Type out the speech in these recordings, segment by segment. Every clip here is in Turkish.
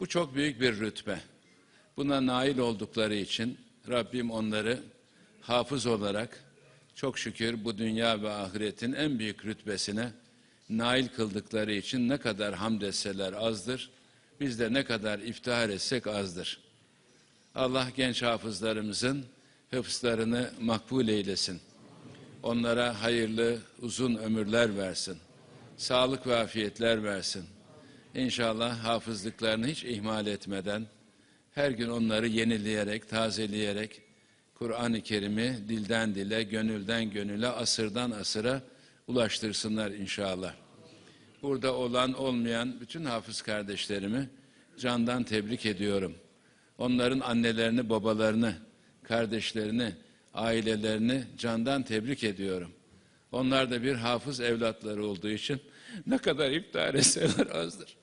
Bu çok büyük bir rütbe. Buna nail oldukları için Rabbim onları hafız olarak çok şükür bu dünya ve ahiretin en büyük rütbesine nail kıldıkları için ne kadar hamd etseler azdır. Biz de ne kadar iftihar etsek azdır. Allah genç hafızlarımızın hıfızlarını makbul eylesin. Onlara hayırlı, uzun ömürler versin. Sağlık ve afiyetler versin. İnşallah hafızlıklarını hiç ihmal etmeden, her gün onları yenileyerek, tazeleyerek, Kur'an-ı Kerim'i dilden dile, gönülden gönüle, asırdan asıra ulaştırsınlar inşallah. Burada olan olmayan bütün hafız kardeşlerimi candan tebrik ediyorum. Onların annelerini, babalarını, kardeşlerini, ailelerini candan tebrik ediyorum. Onlar da bir hafız evlatları olduğu için ne kadar iftihar etseler azdır.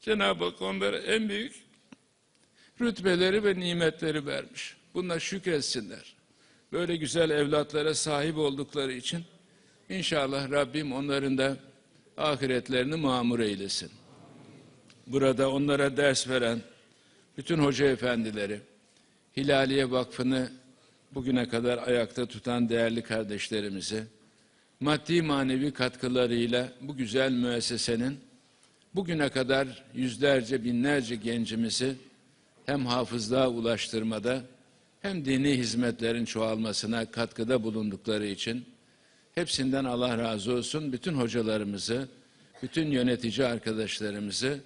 Cenab-ı Hak onlara en büyük rütbeleri ve nimetleri vermiş. Buna şükretsinler. Böyle güzel evlatlara sahip oldukları için inşallah Rabbim onların da ahiretlerini mamur eylesin. Burada onlara ders veren bütün hoca efendileri, Hilaliye Vakfı'nı bugüne kadar ayakta tutan değerli kardeşlerimizi, maddi manevi katkılarıyla bu güzel müessesenin bugüne kadar yüzlerce binlerce gencimizi hem hafızlığa ulaştırmada hem dini hizmetlerin çoğalmasına katkıda bulundukları için hepsinden Allah razı olsun. Bütün hocalarımızı, bütün yönetici arkadaşlarımızı,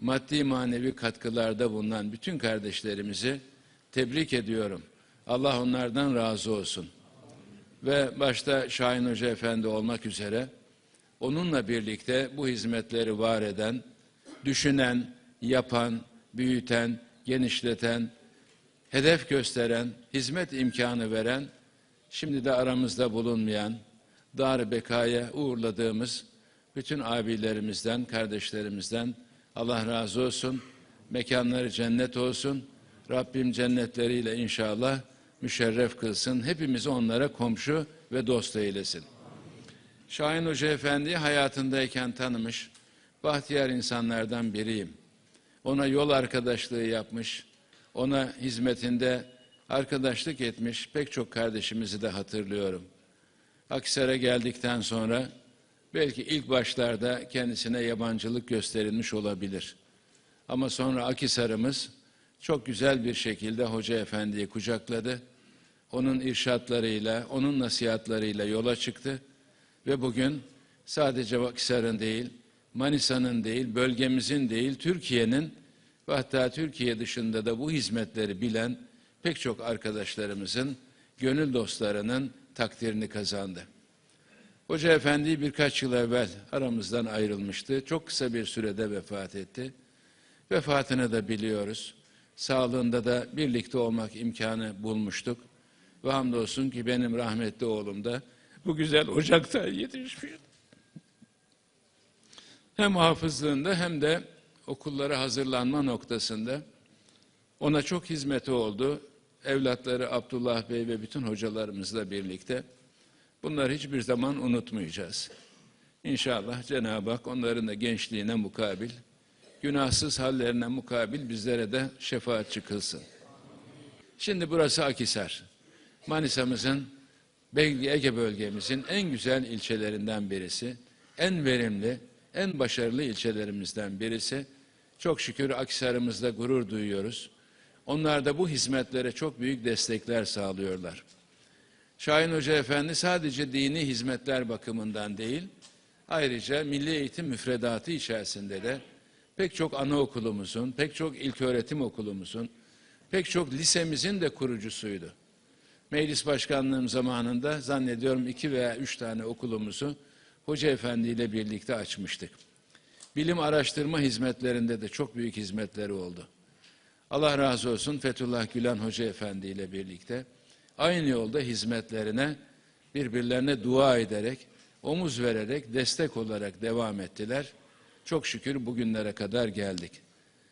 maddi manevi katkılarda bulunan bütün kardeşlerimizi tebrik ediyorum. Allah onlardan razı olsun. Ve başta Şahin Hoca Efendi olmak üzere onunla birlikte bu hizmetleri var eden, düşünen, yapan, büyüten, genişleten, hedef gösteren, hizmet imkanı veren, şimdi de aramızda bulunmayan, dar bekaya uğurladığımız bütün abilerimizden, kardeşlerimizden Allah razı olsun. Mekanları cennet olsun. Rabbim cennetleriyle inşallah müşerref kılsın. Hepimizi onlara komşu ve dost eylesin. Şahin Hoca Efendi hayatındayken tanımış, bahtiyar insanlardan biriyim. Ona yol arkadaşlığı yapmış, ona hizmetinde arkadaşlık etmiş pek çok kardeşimizi de hatırlıyorum. Akisar'a geldikten sonra belki ilk başlarda kendisine yabancılık gösterilmiş olabilir. Ama sonra Akisar'ımız çok güzel bir şekilde Hoca Efendi'yi kucakladı. Onun irşatlarıyla, onun nasihatlarıyla yola çıktı. Ve bugün sadece Akisar'ın değil, Manisa'nın değil, bölgemizin değil, Türkiye'nin ve hatta Türkiye dışında da bu hizmetleri bilen pek çok arkadaşlarımızın, gönül dostlarının takdirini kazandı. Hoca Efendi birkaç yıl evvel aramızdan ayrılmıştı. Çok kısa bir sürede vefat etti. Vefatını da biliyoruz. Sağlığında da birlikte olmak imkanı bulmuştuk. Ve hamdolsun ki benim rahmetli oğlum da bu güzel ocakta yetişmiş. Hem hafızlığında hem de okullara hazırlanma noktasında ona çok hizmeti oldu. Evlatları Abdullah Bey ve bütün hocalarımızla birlikte bunları hiçbir zaman unutmayacağız. İnşallah Cenab-ı Hak onların da gençliğine mukabil, günahsız hallerine mukabil bizlere de şefaatçi kılsın. Şimdi burası Akisar. Manisa'mızın Belgi Ege bölgemizin en güzel ilçelerinden birisi, en verimli, en başarılı ilçelerimizden birisi. Çok şükür Akisar'ımızda gurur duyuyoruz. Onlar da bu hizmetlere çok büyük destekler sağlıyorlar. Şahin Hoca Efendi sadece dini hizmetler bakımından değil, ayrıca milli eğitim müfredatı içerisinde de pek çok anaokulumuzun, pek çok ilköğretim okulumuzun, pek çok lisemizin de kurucusuydu. Meclis başkanlığım zamanında zannediyorum iki veya üç tane okulumuzu Hoca Efendi ile birlikte açmıştık. Bilim araştırma hizmetlerinde de çok büyük hizmetleri oldu. Allah razı olsun Fethullah Gülen Hoca Efendi ile birlikte aynı yolda hizmetlerine birbirlerine dua ederek, omuz vererek, destek olarak devam ettiler. Çok şükür bugünlere kadar geldik.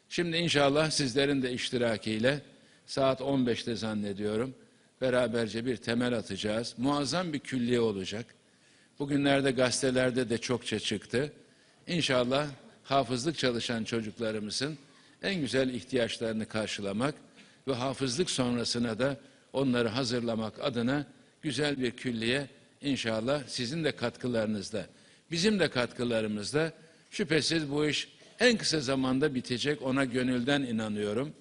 Şimdi inşallah sizlerin de iştirakiyle saat 15'te zannediyorum beraberce bir temel atacağız. Muazzam bir külliye olacak. Bugünlerde gazetelerde de çokça çıktı. İnşallah hafızlık çalışan çocuklarımızın en güzel ihtiyaçlarını karşılamak ve hafızlık sonrasına da onları hazırlamak adına güzel bir külliye inşallah sizin de katkılarınızla, bizim de katkılarımızla şüphesiz bu iş en kısa zamanda bitecek ona gönülden inanıyorum.